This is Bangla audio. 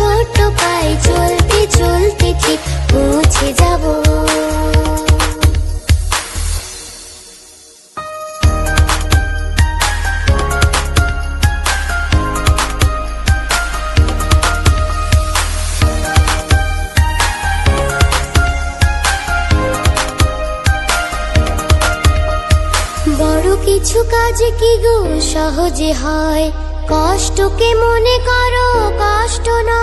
ছোট পায়ে চলতে চলতে ঠিক পৌঁছে যাব। কিছু কাজ কি গো? সহজে হয়। কষ্টকে মনে করো? কষ্ট না